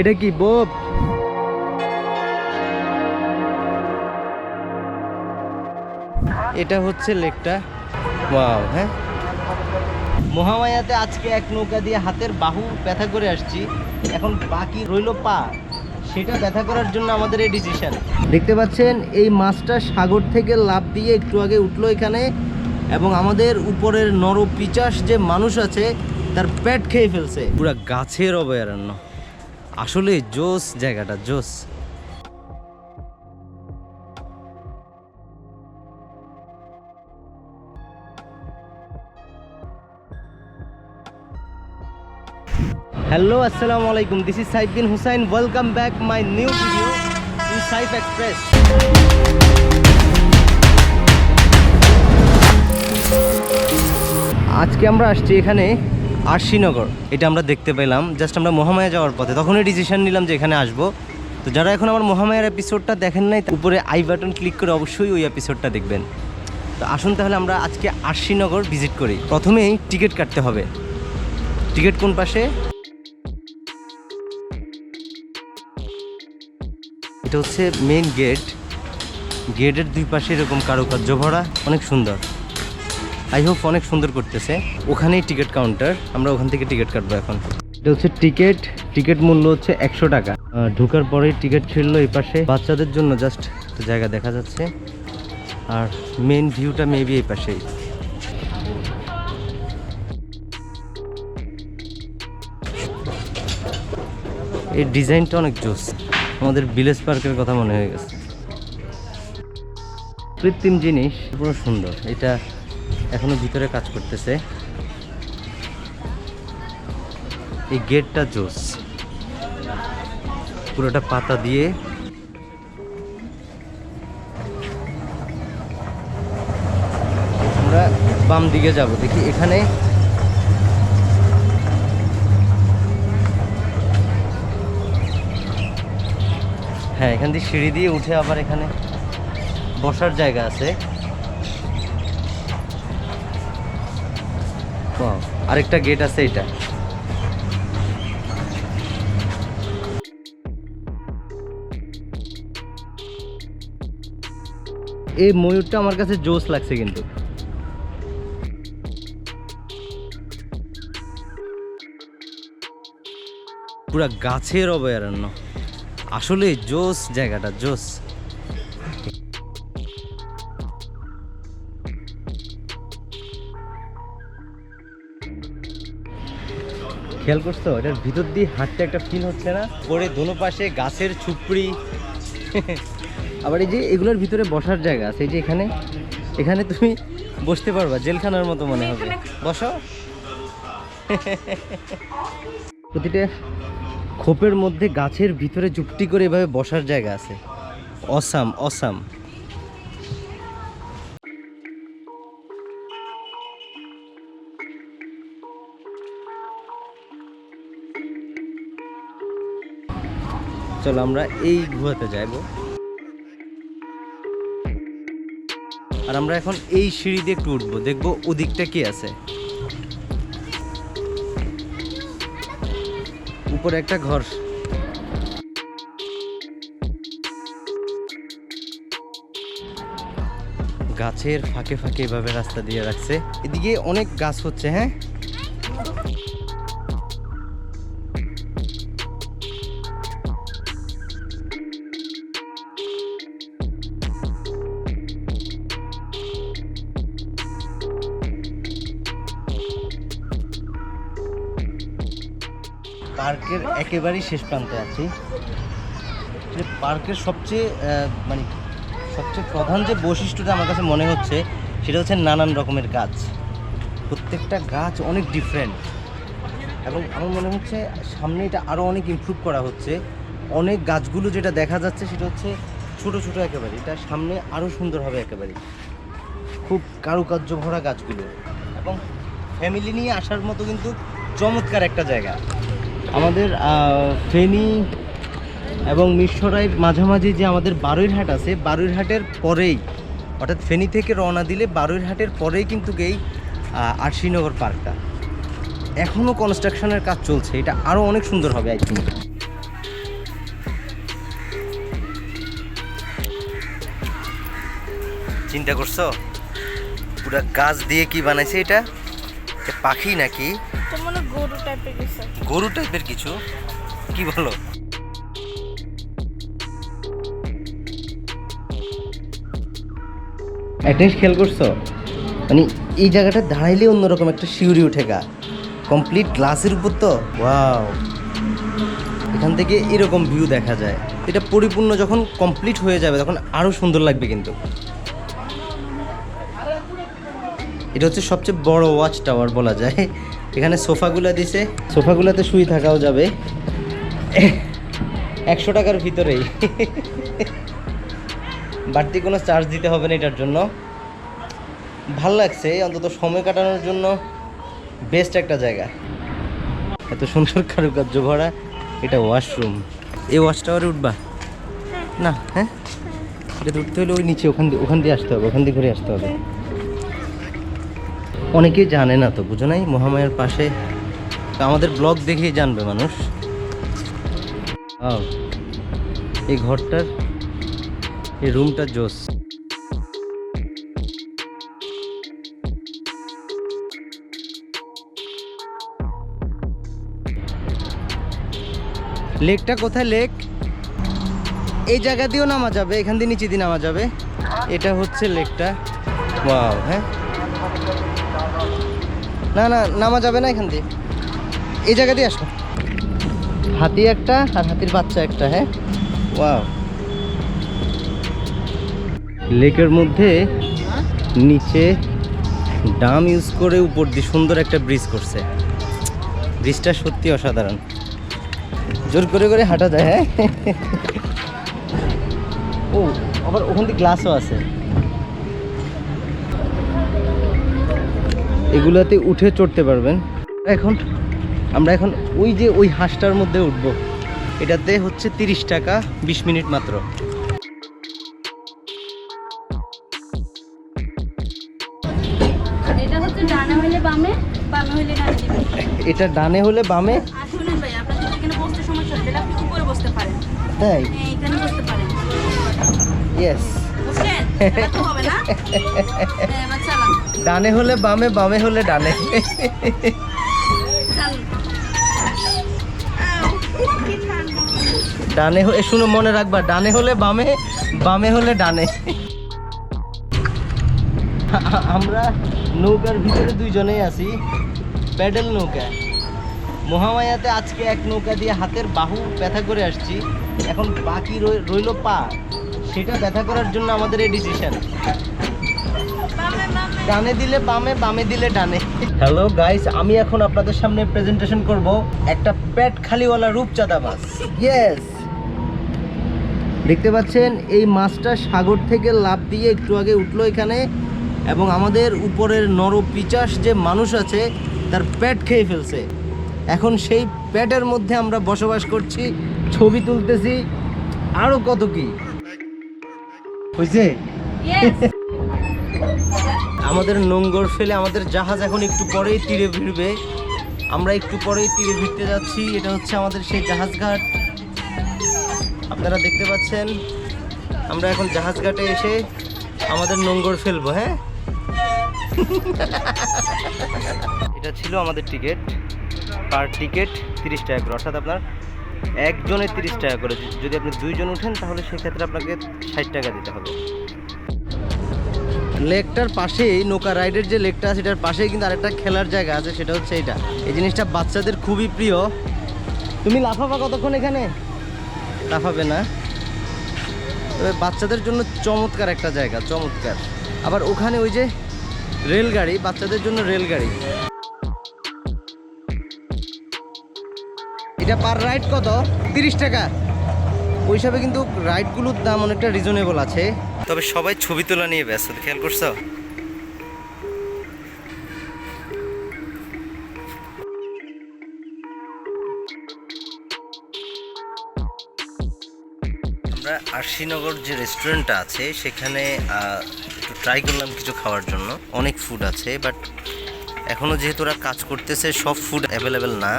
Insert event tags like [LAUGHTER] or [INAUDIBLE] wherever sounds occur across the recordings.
এটা কি, বোপ? এটা হচ্ছে লেকটা। ওয়াও হ্যাঁ? মহামায়াতে আজকে এক নৌকা দিয়ে হাতের বাহু ব্যথা করে আসছি। এখন বাকি রইল পা। সেটা ব্যথা করার জন্য আমাদের এই ডিসিশন দেখতে পাচ্ছেন, এই মাছটা সাগর থেকে লাভ দিয়ে একটু আগে উঠল এখানে। এবং আমাদের উপরের নর পিচাস যে মানুষ আছে তার পেট খেয়ে ফেলছে। পুরা গাছের অভয়ারণ্য। আসলে জোস জায়গাটা জোস। হ্যালো আসসালামু আলাইকুম। This is Saif Bin Hussain. Welcome back my new video in Saif Express আজকে আমরা আসছি এখানে আরশিনগর এটা আমরা দেখতে পেলাম। জাস্ট আমরা মহামায়া যাওয়ার পথে। তখনই ডিসিশন নিলাম যে এখানে আসব। তো যারা এখন আমার মহামায়ার এপিসোডটা দেখেন নাই উপরে আই বাটন ক্লিক করে অবশ্যই ওই এপিসোডটা দেখবেন। তো আসুন তাহলে আমরা আজকে আরশিনগর ভিজিট করি। প্রথমেই টিকিট কাটতে হবে। টিকিট কোন পাশে? এটা হচ্ছে মেন গেট গেটের দুই পাশে এরকম কারুকার্য ভরা। অনেক সুন্দর। আই হোপ অনেক সুন্দর করতেছে। ওখানেই টিকিট কাউন্টার, আমরা ওখান থেকে টিকিট কাটবো এখন। এটা হচ্ছে টিকিট টিকিট মূল্য হচ্ছে একশো টাকা। ঢোকার পরেই টিকিট ছিল এই পাশে। বাচ্চাদের জন্য জাস্ট জায়গা দেখা যাচ্ছে। আর মেইন ভিউটা মেবি এই পাশেই। এই ডিজাইনটা অনেক জোস। আমাদের ভিলেজ পার্কের কথা মনে হয়ে গেছে। কৃত্রিম জিনিস, পুরো সুন্দর। এটা এখনও ভিতরে কাজ করতেছে। এই গেটটা জোস। পুরোটা পাতা দিয়ে। আমরা বাম দিকে যাব, দেখি এখানে হ্যাঁ এখান দিয়ে সিঁড়ি দিয়ে উঠে আবার এখানে বসার জায়গা আছে। আরেকটা গেট আছে এটা। এই ময়ূরটা আমার কাছে জোস লাগছে কিন্তু। পুরা গাছের অভয়ারণ্য। আসলে জোস জায়গাটা জোস খেয়াল করছ? এটার ভিতর দিয়ে হাঁটতে একটা ফিল হচ্ছে না? পরে দোনো পাশে গাছের ছুপড়ি। আবার এই যে এগুলোর ভিতরে বসার জায়গা আছে, এই যে এখানে এখানে তুমি বসতে পারবা, জেলখানার মতো মনে হবে। বসো। প্রতিটা খোপের মধ্যে গাছের ভিতরে যুক্তি করে এভাবে বসার জায়গা আছে। Awesome awesome. চলো আমরা এই গুহাতে যাইব। আর আমরা এখন এই সিঁড়ি দিয়ে একটু উঠবো, দেখব ওদিকটা কি আছে। উপরে একটা ঘর। গাছের ফাঁকে ফাঁকে এভাবে রাস্তা দিয়ে রাখছে। এদিকে অনেক গাছ হচ্ছে হ্যাঁ? পার্কের একেবারেই শেষ প্রান্তে আছি। যে পার্কের সবচেয়ে মানে সবচেয়ে প্রধান যে বৈশিষ্ট্যটা আমার কাছে মনে হচ্ছে, সেটা হচ্ছে নানান রকমের গাছ। প্রত্যেকটা গাছ অনেক ডিফারেন্ট এবং আমার মনে হচ্ছে সামনে এটা আরও অনেক ইমপ্রুভ করা হচ্ছে। অনেক গাছগুলো যেটা দেখা যাচ্ছে, সেটা হচ্ছে ছোট ছোট একেবারে। এটা সামনে আরও সুন্দর হবে একেবারে। খুব কারুকার্য ভরা গাছগুলো। এবং ফ্যামিলি নিয়ে আসার মতো কিন্তু চমৎকার একটা জায়গা। আমাদের ফেনী এবং মিরসরাইয়ের মাঝামাঝি যে আমাদের বারুইরহাট আছে বারুইরহাটের পরেই, অর্থাৎ ফেনী থেকে রওনা দিলে বারুইরহাটের পরেই কিন্তু এই আরশিনগর পার্কটা। এখনও কনস্ট্রাকশনের কাজ চলছে, এটা আরও অনেক সুন্দর হবে আই থিঙ্ক চিন্তা করছ? পুরা গাছ দিয়ে কি বানাইছে এটা পাখি নাকি? তো মনে গরু টাইপের কিছু? গরু টাইপের কিছু? কি বলো? একটা খেয়াল করছ? মানে এই জায়গাটা দাঁড়াইলে অন্যরকম একটা শিউরি উঠে গা। কমপ্লিট গ্লাসের উপর তো? ওয়াও এখান থেকে এরকম ভিউ দেখা যায়। এটা পরিপূর্ণ যখন কমপ্লিট হয়ে যাবে তখন আরও সুন্দর লাগবে কিন্তু। এটা হচ্ছে সবচেয়ে বড় ওয়াচ টাওয়ার বলা যায়। এখানে সোফাগুলো দিছে। সোফাগুলোতে শুয়ে থাকাও যাবে। একশো টাকার ভিতরেই। বাড়তি কোনো চার্জ দিতে হবে না এটার জন্য। ভালো লাগছে, অন্তত সময় কাটানোর জন্য বেস্ট একটা জায়গা। এত সুন্দর কারুকার্য ভরা এটা ওয়াশরুম এই ওয়াশ টাওয়ারে উঠবা? না হ্যাঁ? এটা উঠতে হলে ওই নিচে, ওখান দিয়ে ওখান দিয়ে আসতে হবে, ওখান দিয়ে ঘুরে আসতে হবে। অনেকেই জানে না তো, বুঝো নাই? মহামায়ার পাশে আমাদের ব্লগ দেখেই জানবে মানুষ। এই ঘরটার, এই রুমটা জোস। লেকটা কোথায় লেক এই জায়গা দিয়েও নামা যাবে, এখান দিয়ে নিচে দিয়ে নামা যাবে। এটা হচ্ছে লেকটা ওয়াও হ্যাঁ? না না, নামা যাবে না এখান দিয়ে। এই জায়গা দিয়ে আসো। হাতি একটা আর হাতির বাচ্চা একটা হ্যাঁ? ওয়াও লেকের মধ্যে নিচে ডাম ইউজ করে উপর দিয়ে সুন্দর একটা ব্রিজ করছে। ব্রিজটা সত্যি অসাধারণ। জোর করে করে হাঁটা যায় হ্যাঁ? [LAUGHS] ও, আবার ওখান থেকে গ্লাসও আছে। এগুলাতে উঠে চড়তে পারবেন। এখন আমরা এখন ওই যে ওই হাঁসটার মধ্যে উঠব। এটাতে হচ্ছে তিরিশ টাকা বিশ মিনিট মাত্র। এটা ডানা হলে বামে তাই? ইয়েস হবে না? হ্যাঁ ডানে হলে বামে বামে হলে ডানে। ডানে শুনো, মনে রাখবা, ডানে হলে বামে বামে হলে ডানে। আমরা নৌকার ভিতরে দুইজনেই আছি, প্যাডেল নৌকা। মহামায়াতে আজকে এক নৌকা দিয়ে হাতের বাহু ব্যথা করে আসছি, এখন বাকি রই- রইল পা। সেটা ব্যথা করার জন্য আমাদের এই ডিসিশন ডানে দিলে বামে বামে দিলে ডানে। হ্যালো গাইস আমি এখন আপনাদের সামনে প্রেজেন্টেশন করব একটা পেট খালিওয়ালা রূপচাঁদা মাছ। ইয়েস দেখতে পাচ্ছেন এই মাছটা সাগর থেকে লাভ দিয়ে একটু আগে উঠল এখানে এবং আমাদের উপরের নর পিচাস যে মানুষ আছে তার পেট খেয়ে ফেলছে। এখন সেই পেটের মধ্যে আমরা বসবাস করছি ছবি তুলতেছি আরও কত কি? হয়েছে? আমাদের নোংর ফেলে আমাদের জাহাজ এখন একটু পরেই তীরে ভিড়বে। আমরা একটু পরেই তীরে ভিড়তে যাচ্ছি। এটা হচ্ছে আমাদের সেই জাহাজ ঘাট। আপনারা দেখতে পাচ্ছেন, আমরা এখন জাহাজ ঘাটে এসে আমাদের নোংর ফেলব হ্যাঁ? [LAUGHS] এটা ছিল আমাদের টিকিট। পার টিকিট তিরিশ টাকা করে। অর্থাৎ আপনার একজনের তিরিশ টাকা করে। যদি আপনি দুইজন উঠেন, তাহলে সেক্ষেত্রে আপনাকে ষাট টাকা দিতে হবে। লেকটার পাশেই, নৌকা রাইডের যে লেকটা আছে, সেটার পাশেই কিন্তু আরেকটা খেলার জায়গা আছে, সেটা হচ্ছে এটা এই জিনিসটা বাচ্চাদের খুবই প্রিয়। তুমি লাফাবা কতক্ষণ এখানে? লাফাবে না। তবে বাচ্চাদের জন্য চমৎকার একটা জায়গা, চমৎকার। আবার ওখানে ওই যে রেলগাড়ি, বাচ্চাদের জন্য রেলগাড়ি। এটা পার রাইড কত? তিরিশ টাকা। ওই হিসাবে কিন্তু রাইডগুলোর দাম অনেকটা রিজনেবল আছে। তবে সবাই ছবি তোলা নিয়ে ব্যস্ত, খেয়াল করছ? আমরা আরশিনগর যে রেস্টুরেন্টটা আছে, সেখানে একটু ট্রাই করলাম কিছু খাওয়ার জন্য। অনেক ফুড আছে বাট এখনও যেহেতু ওরা কাজ করতেছে, সব ফুড অ্যাভেলেবেল না।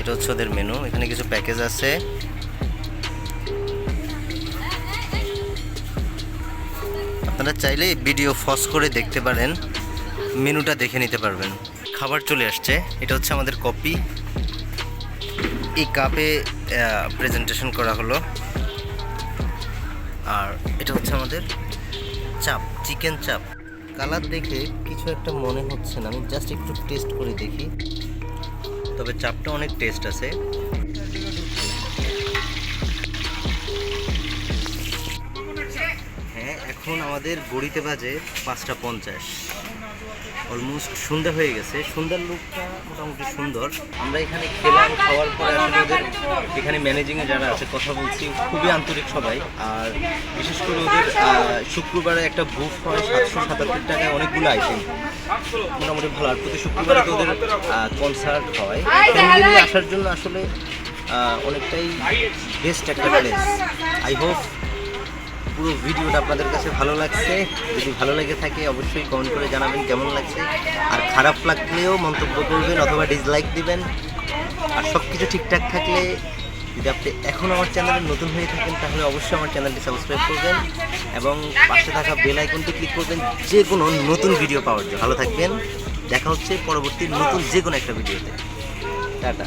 এটা হচ্ছে ওদের মেনু এখানে কিছু প্যাকেজ আছে। আপনারা চাইলে ভিডিও ফস করে দেখতে পারেন, মেনুটা দেখে নিতে পারবেন। খাবার চলে আসছে, এটা হচ্ছে আমাদের কপি। এই কাপে প্রেজেন্টেশন করা হলো। আর এটা হচ্ছে আমাদের চাপ, চিকেন চাপ। কালার দেখে কিছু একটা মনে হচ্ছে না, আমি জাস্ট একটু টেস্ট করে দেখি। তবে চাপটা অনেক টেস্ট আছে। এখন আমাদের গড়িতে বাজে পাঁচটা পঞ্চাশ। অলমোস্ট সন্ধ্যা হয়ে গেছে। সন্ধ্যার লুকটা মোটামুটি সুন্দর। আমরা এখানে খেলাম খাওয়ার পরে আসলে ওদের এখানে ম্যানেজিংয়ে যারা আছে কথা বলছি খুবই আন্তরিক সবাই। আর বিশেষ করে ওদের শুক্রবারে একটা বুক হয় সাতশো সাতাত্তর টাকায় অনেকগুলো আইটেম মোটামুটি ভালো। আর প্রতি শুক্রবারে তো ওদের কনসার্ট হয়। ফ্যামিলি আসার জন্য আসলে অনেকটাই বেস্ট একটা প্লেস আই হোপ পুরো ভিডিওটা আপনাদের কাছে ভালো লাগছে। যদি ভালো লেগে থাকে, অবশ্যই কমেন্ট করে জানাবেন কেমন লাগছে। আর খারাপ লাগলেও মন্তব্য করবেন অথবা ডিসলাইক দিবেন। আর সব কিছু ঠিকঠাক থাকলে যদি আপনি এখন আমার চ্যানেলে নতুন হয়ে থাকেন, তাহলে অবশ্যই আমার চ্যানেলটি সাবস্ক্রাইব করবেন এবং পাশে থাকা বেল আইকনটি ক্লিক করবেন, যে কোনো নতুন ভিডিও পাওয়ার জন্য। ভালো থাকবেন। দেখা হচ্ছে পরবর্তী নতুন যে কোনো একটা ভিডিওতে টাটা।